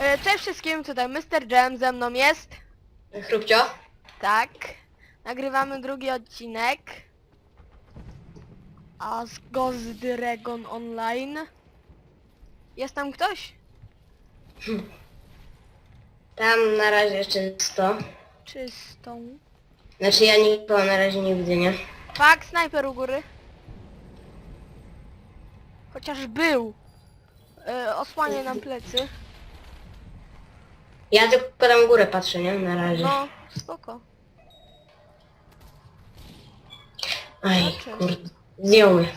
E, Cześć wszystkim, tutaj Mr. Jam, ze mną jest. Chrupcio? Tak. Nagrywamy drugi odcinek. A z Ghost Dragon Online. Jest tam ktoś? Tam na razie czysto. Czystą. Znaczy ja nikogo na razie nie widzę, nie? Fak, snajper u góry. Chociaż był. E, osłania nam plecy. Ja tylko tam górę patrzę, nie? Na razie. No, spoko. Aj, kurde. Zdjął mnie.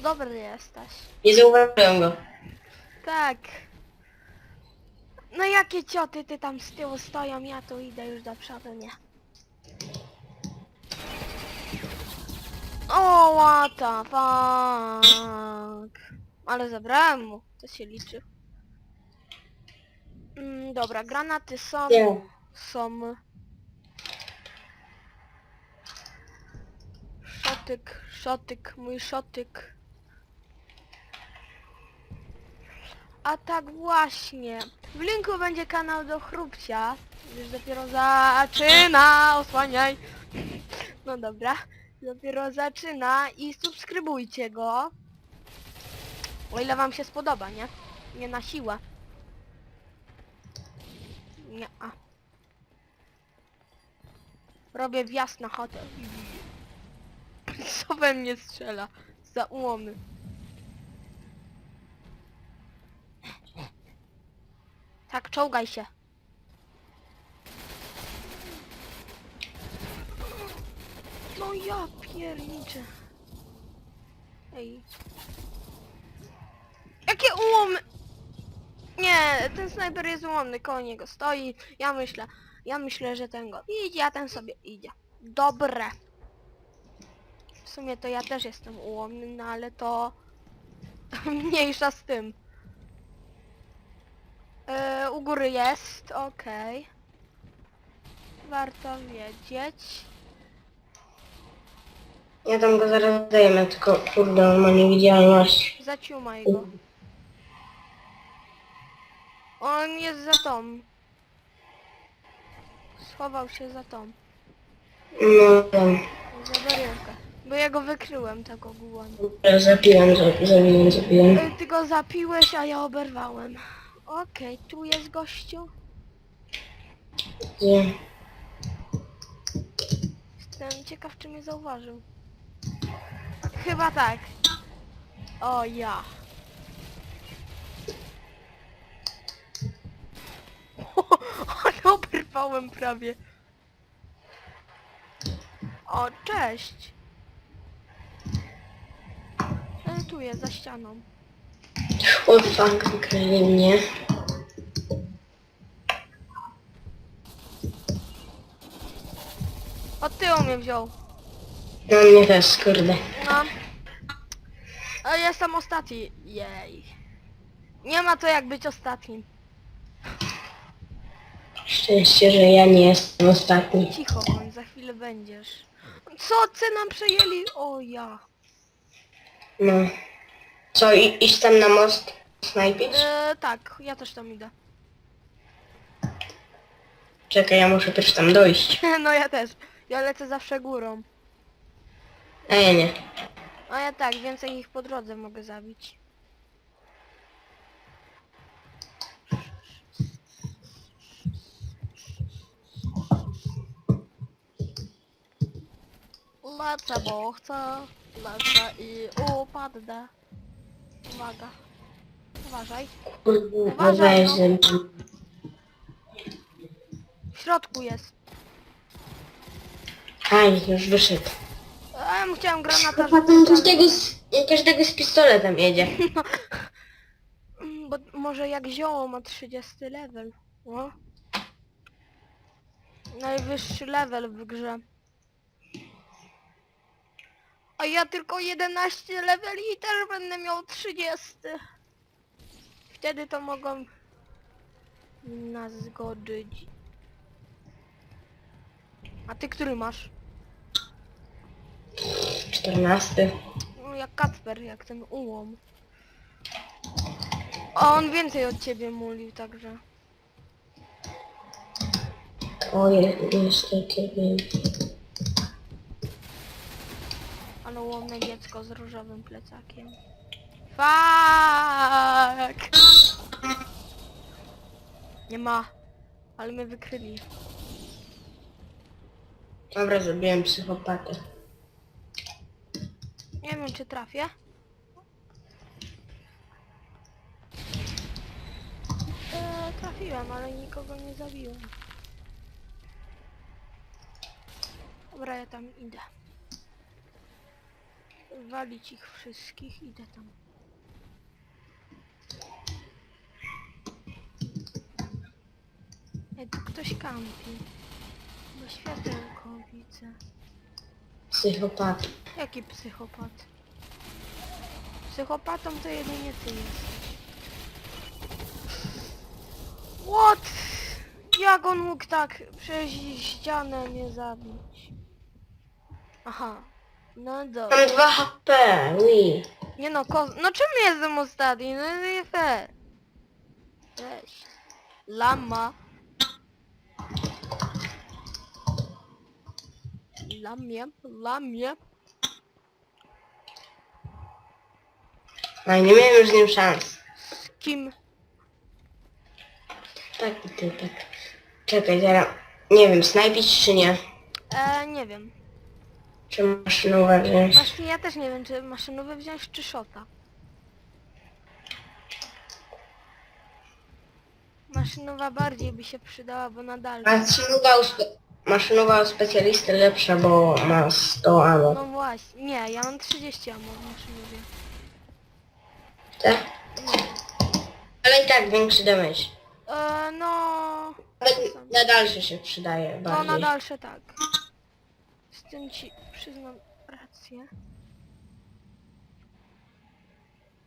Dobry jesteś. Nie zauważyłem go. Tak. No jakie cioty ty tam z tyłu stoją, ja tu idę już do przodu, nie. O, what the fuck. Ale zabrałem mu, to się liczy. Mm, dobra, granaty są, Nie. są. Szotyk, szotyk, mój szotyk. A tak właśnie. W linku będzie kanał do chrupcia. Już dopiero zaczyna. Osłaniaj. No dobra. Dopiero zaczyna i subskrybujcie go. O ile wam się spodoba, nie? Nie na siłę. Nie. A. Robię wjazd na hotel. Co we mnie strzela? Za ułomy. Tak, czołgaj się. No ja pierniczę. Ej. Jakie ułomy! Nie, ten snajper jest ułomny, koło niego stoi. Ja myślę, ja myślę, że ten go idzie, a ten sobie idzie. Dobre. W sumie to ja też jestem ułomny, no ale to mniejsza z tym. E, u góry jest, okej. Warto wiedzieć. Ja tam go zaraz zdejmę, tylko kurde, on ma niewidzialność. Zaciumaj go. On jest za tą. Schował się za tą. No tam. Za barierkę. Bo ja go wykryłem tak. Zapiłem, za- zabiłem, zabiłem. E, Ty go zapiłeś, a ja oberwałem. Okej, tu jest gościu. Gdzie? Jestem ciekaw, czy mnie zauważył. Chyba tak. O ja. Ale oberwałem prawie. O, cześć. E, tu jest, za ścianą. O fuck, wykryli mnie. Od tyłu mnie wziął. No mnie też, kurde. No. A ja jestem ostatni. Jej. Nie ma to jak być ostatnim. Szczęście, że ja nie jestem ostatni. Cicho bądź, za chwilę będziesz. Co ty nam przejęli? O ja. No. Co, i, iść tam na most snajpić? E, tak, ja też tam idę. Czekaj, ja muszę też tam dojść. no ja też. Ja lecę zawsze górą. A ja nie. A ja tak, więcej ich po drodze mogę zabić. Bo chcę. Lecę i upadnę. Uwaga. Uważaj. Uważaj, no. W środku jest. Aj, już wyszedł. A ja bym chciałem granata Potem rzucić, każdego z, każdego z pistoletem jedzie. Bo może jak zioło ma 30 level. O. Najwyższy level w grze. A ja tylko 11 leveli i też będę miał 30. Wtedy to mogą nas zgodzić. A ty który masz? 14. No jak Kacper, jak ten ułom. A on więcej od ciebie mulił, także. O, je, niestety wiem. Łomne dziecko z różowym plecakiem. Fuck! Nie ma. Ale mnie wykryli. Dobra, zrobiłem psychopatę. Nie wiem czy trafię. Eee, trafiłem, ale nikogo nie zabiłem. Dobra, ja tam idę. Walić ich wszystkich, idę tam. Ej, tu ktoś kampi. Bo światełko widzę. Psychopata. Jaki psychopat? Psychopatą to jedynie ty jesteś. What? Jak on mógł tak przez ścianę mnie zabić? Aha. No dobra. Mam 2 HP, ui. Nie no, ko... No czym jestem ostatni? No nie fair. Weź. Lama. Lamie, lamie. No i nie miałem już z nim szans. Z kim? Taki typek. Czekaj, zaraz. Nie wiem, snajpić czy nie? E, nie wiem. Czy maszynówę wziąć? Właśnie ja też nie wiem, czy maszynowy wziąć, czy szota. Maszynowa bardziej by się przydała, bo nadal... Maszynowa u, spe... maszynowa u specjalisty lepsza, bo ma 100 ammo. No właśnie. Nie, ja mam 30 ammo w maszynowie. Tak? Ale i tak większy damage. E, no... Nawet na dalsze się przydaje No bardziej. na dalsze tak. Tym ci przyznam rację.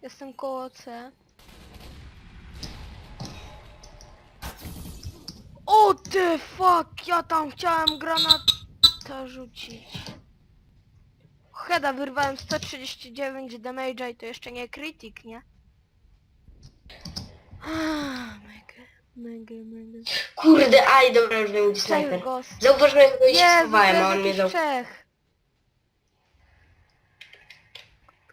Jestem koło C. O ty fuck! Ja tam chciałem granata rzucić. Heda wyrwałem 139 damage'a i to jeszcze nie krytyk, nie? Ah, Mega, mega. Kurde, aj, dobra, już wiem gdzie snajper. Ghost. Zauważyłem, go się Jezu, schowałem, a on mnie zauważył. Czech.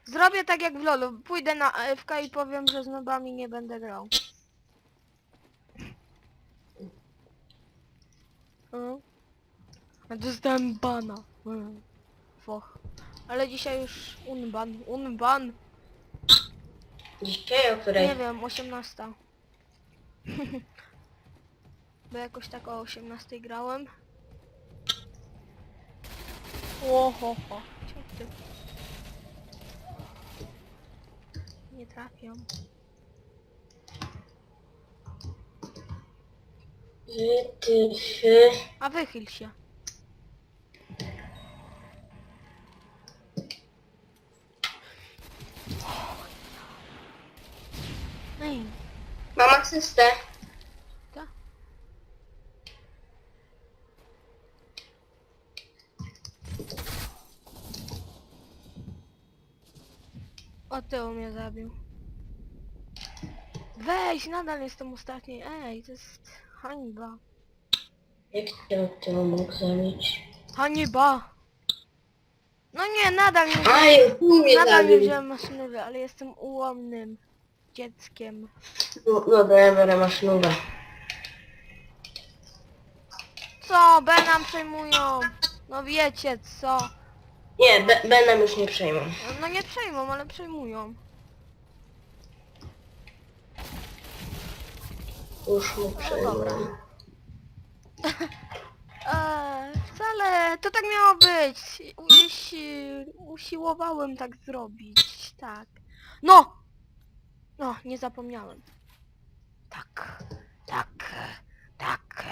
Zrobię tak jak w LoLu. Pójdę na AFK i powiem, że z nobami nie będę grał. A dostałem bana. Mm. Foch. Ale dzisiaj już unban. Unban. Dzisiaj o której? Nie wiem, 18. Bo jakoś tak o 18 grałem. Oho, ho. Cię ty. Nie trafiam. Wy, ty, fy. A wychyl się. Ej, Mam asystę. O tył mnie zabił. Weź, nadal jestem ostatni. Ej, to jest hańba. Jak cię od tyłu mógł zabić? Hańba! No nie, nadal nie Aj, tu mnie Nadal nie zabił. wziąłem maszynowy, ale jestem ułomnym dzieckiem. No, dobra, ja biorę maszynówę. Co? B nam przejmują. No wiecie co? Nie, Be Benem już nie przejmą. No nie przejmą, ale przejmują. Już mu przejmą. dobra. Eee, wcale, to tak miało być. Usi, usiłowałem tak zrobić, tak. No! No, nie zapomniałem. Tak, tak, tak.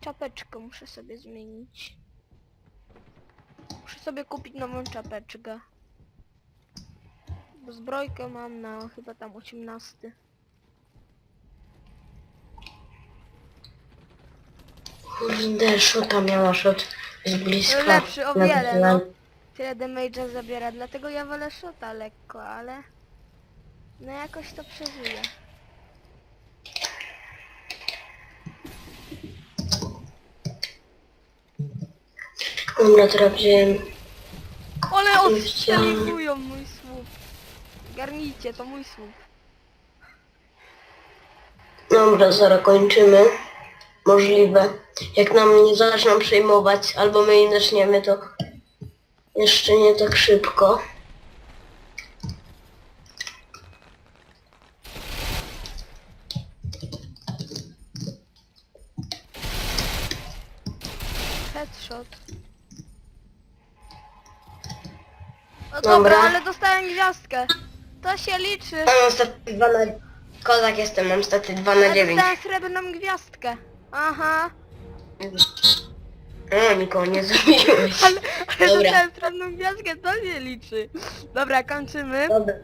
Czapeczkę muszę sobie zmienić. Muszę sobie kupić nową czapeczkę. Bo zbrojkę mam na chyba tam 18. Kurde, szota miała szot z bliska. Lepszy o wiele, no. Tyle damage'a zabiera, dlatego ja wolę shota lekko, ale... No jakoś to przeżyję. Dobra, teraz wziąłem... One Chciałem. ostrzeliwują mój słup. Garnijcie, to mój słup. Dobra, zaraz kończymy. Możliwe. Jak nam nie zaczną przejmować, albo my nie zaczniemy, to jeszcze nie tak szybko. Headshot. No Dobra. dobra, ale dostałem gwiazdkę. To się liczy. Mam staty 2 na... Kozak jestem, mam staty 2 na Ja 9. dostałem srebrną gwiazdkę. Aha. O, nikogo nie zabiłeś. Ale, ale Dobra. dostałem srebrną gwiazdkę, to się liczy. Dobra, kończymy. Dobra.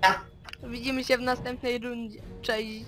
Widzimy się w następnej rundzie. Cześć.